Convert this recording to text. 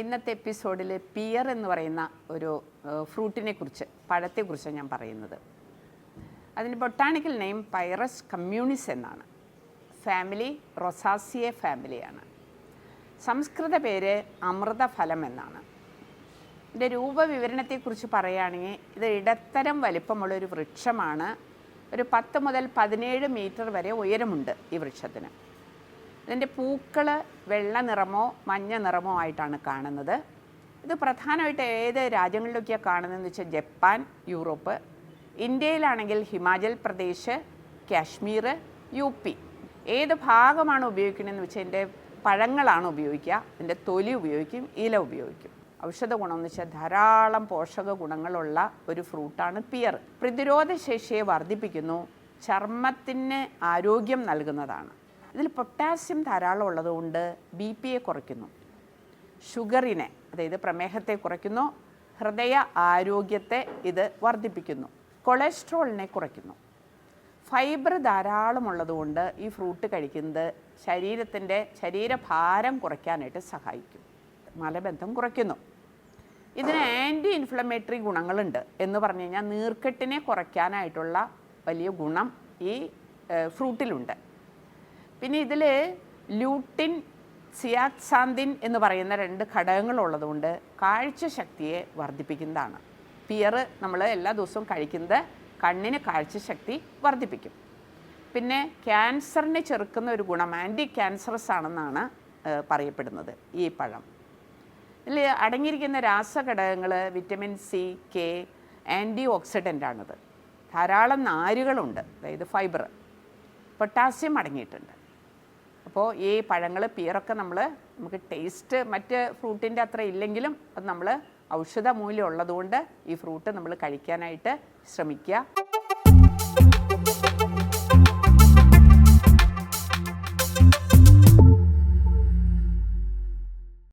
ഇന്നത്തെ എപ്പിസോഡിൽ പിയർ എന്ന് പറയുന്ന ഒരു ഫ്രൂട്ടിനെ കുറിച്ച് പഴത്തെക്കുറിച്ച് ഞാൻ പറയുന്നത്. അതിന് ബൊട്ടാണിക്കൽ നെയിം പൈറസ് കമ്മ്യൂണിസ് എന്നാണ്. ഫാമിലി റൊസാസിയെ ഫാമിലിയാണ്. സംസ്കൃത പേര് അമൃതഫലം എന്നാണ്. ഇതിന്റെ രൂപവിവരണത്തെക്കുറിച്ച് പറയുകയാണെങ്കിൽ ഇത് ഇടത്തരം വലിപ്പമുള്ളൊരു വൃക്ഷമാണ്. ഒരു പത്ത് മുതൽ പതിനേഴ് മീറ്റർ വരെ ഉയരമുണ്ട് ഈ വൃക്ഷത്തിന്. ഇതിന്റെ പൂക്കൾ വെള്ള നിറമോ മഞ്ഞ നിറമോ ആയിട്ടാണ് കാണുന്നത്. ഇത് പ്രധാനമായിട്ട് ഏത് രാജ്യങ്ങളിലൊക്കെയാണ് കാണുന്നതെന്ന് വെച്ചാൽ ജപ്പാൻ യൂറോപ്പ് ഇന്ത്യയിലാണെങ്കിൽ ഹിമാചൽ പ്രദേശ് കാശ്മീർ യു പി. ഏത് ഭാഗമാണ് ഉപയോഗിക്കണമെന്ന് വെച്ചാൽ എന്റെ പഴങ്ങളാണ് ഉപയോഗിക്കുക ഇതിന്റെ തൊലി ഉപയോഗിക്കും ഇല ഉപയോഗിക്കും. ഔഷധ ഗുണമെന്ന് വെച്ചാൽ ധാരാളം പോഷക ഗുണങ്ങളുള്ള ഒരു ഫ്രൂട്ടാണ് പിയർ. പ്രതിരോധ ശേഷിയെ വർദ്ധിപ്പിക്കുന്നു ചർമ്മത്തിന് ആരോഗ്യം നൽകുന്നതാണ്. ഇതിൽ പൊട്ടാസ്യം ധാരാളം ഉള്ളതുകൊണ്ട് ബി പിയെ കുറയ്ക്കുന്നു. ഷുഗറിനെ അതായത് പ്രമേഹത്തെ കുറയ്ക്കുന്നു. ഹൃദയ ആരോഗ്യത്തെ ഇത് വർദ്ധിപ്പിക്കുന്നു. കൊളസ്ട്രോളിനെ കുറയ്ക്കുന്നു. ഫൈബർ ധാരാളം ഉള്ളതുകൊണ്ട് ഈ ഫ്രൂട്ട് കഴിക്കുന്നത് ശരീരത്തിന്റെ ശരീരഭാരം കുറയ്ക്കാനായിട്ട് സഹായിക്കും. മലബന്ധം കുറയ്ക്കുന്നു. ഇതിന് ആന്റി ഇൻഫ്ലമേറ്ററി ഗുണങ്ങളുണ്ട് എന്ന് പറഞ്ഞു കഴിഞ്ഞാൽ നീർക്കെട്ടിനെ കുറയ്ക്കാനായിട്ടുള്ള വലിയ ഗുണം ഈ ഫ്രൂട്ടിലുണ്ട്. പിന്നെ ഇതിൽ ലൂട്ടിൻ സിയാക്സാന്തിൻ എന്ന് പറയുന്ന രണ്ട് ഘടകങ്ങൾ ഘടകങ്ങളുള്ളതുകൊണ്ട് കാഴ്ചശക്തിയെ വർദ്ധിപ്പിക്കുന്നതാണ്. പിയർ നമ്മൾ എല്ലാ ദിവസവും കഴിക്കുന്നത് കണ്ണിന് കാഴ്ചശക്തി വർദ്ധിപ്പിക്കും. പിന്നെ ക്യാൻസറിനെ ചെറുക്കുന്ന ഒരു ഗുണം ആന്റി ക്യാൻസറസ് ആണെന്നാണ് പറയപ്പെടുന്നത് ഈ പഴം. ഇതിൽ അടങ്ങിയിരിക്കുന്ന രാസഘടകങ്ങൾ vitamin C K antioxidant ആണിത്. ധാരാളം നാരുകളുണ്ട് അതായത് ഫൈബർ പൊട്ടാസ്യം അടങ്ങിയിട്ടുണ്ട്. അപ്പോൾ ഈ പഴങ്ങൾ പീറൊക്കെ നമ്മൾ നമുക്ക് ടേസ്റ്റ് മറ്റ് ഫ്രൂട്ടിന്റെ അത്ര ഇല്ലെങ്കിലും അത് നമ്മൾ ഔഷധ മൂല്യം ഉള്ളതുകൊണ്ട് ഈ ഫ്രൂട്ട് നമ്മൾ കഴിക്കാനായിട്ട് ശ്രമിക്കുക.